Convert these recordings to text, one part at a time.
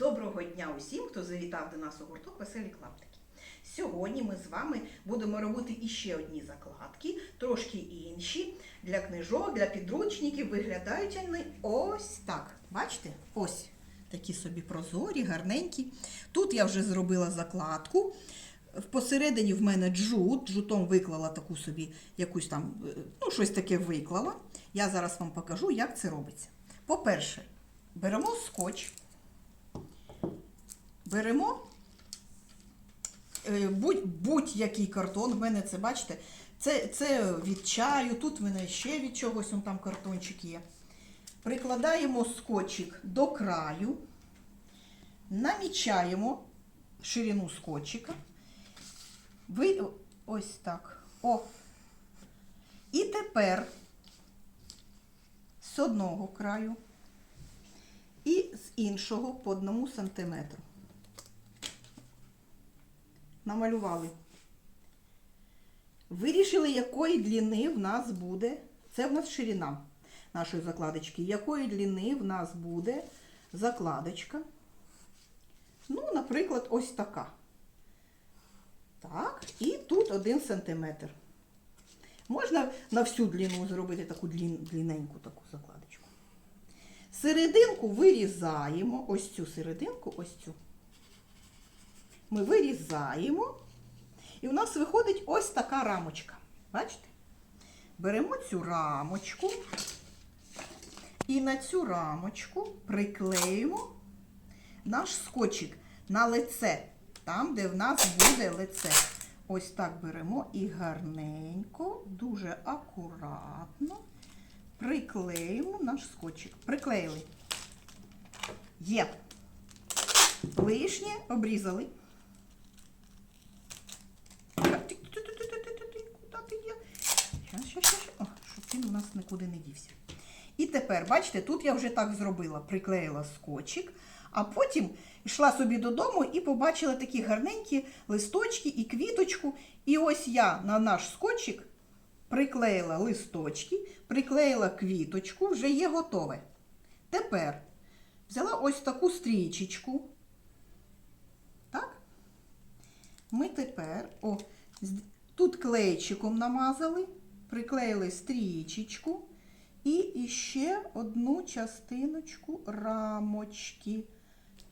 Доброго дня усім, хто завітав до нас у гурток Веселі Клаптики. Сьогодні ми з вами будемо робити іще одні закладки, трошки інші для книжок, для підручників. Виглядають вони ось так. Бачите? Ось такі собі прозорі, гарненькі. Тут я вже зробила закладку. Посередині в мене джут, джутом виклала таку собі якусь там, ну, щось таке виклала. Я зараз вам покажу, як це робиться. По-перше, беремо скотч, беремо е, будь- будь-який картон. В мене це, бачите, це, це від чаю, тут в мене ще від чогось, он там картончик є. Прикладаємо скотчик до краю, намічаємо ширину скотчика. Ви ось так. О. І тепер з одного краю і з іншого по одному сантиметру. Намалювали. Вирішили, якої длини в нас буде. Це в нас ширина нашої закладочки. Якої длини в нас буде закладочка. Ну, наприклад, ось така. Так, і тут один сантиметр. Можна на всю длину зробити таку длін, длінненьку таку закладочку. Серединку вирізаємо, ось цю серединку, ось цю. Ми вирізаємо. І у нас виходить ось така рамочка. Бачите? Беремо цю рамочку і на цю рамочку приклеїмо наш скотчик на лице, там, де в нас буде лице. Ось так беремо і гарненько, дуже акуратно приклеїмо наш скотчик. Приклеїли. Є. Лишнє обрізали. О, він у нас нікуди не дівся. І тепер, бачите, тут я вже так зробила, приклеїла скотчик, а потім йшла собі додому і побачила такі гарненькі листочки і квіточку. І ось я на наш скотчик приклеїла листочки, приклеїла квіточку, вже є готове. Тепер взяла ось таку стрічечку. Так? Ми тепер, о, тут клейчиком намазали, приклеїли стрічечку і ще одну частиночку рамочки.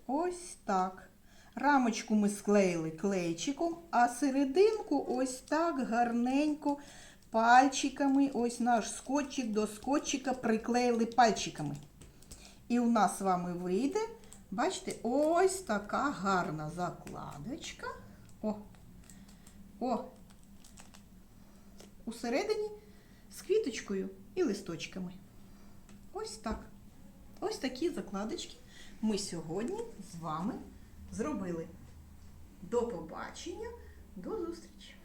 Ось так. Рамочку ми склеїли клейчиком, а серединку ось так гарненько пальчиками. Ось наш скотчик до скотчика приклеїли пальчиками. І у нас з вами вийде, бачите, ось така гарна закладочка. О, о, усередині з квіточкою і листочками. Ось так. Ось такі закладочки ми сьогодні з вами зробили. До побачення, до зустрічі!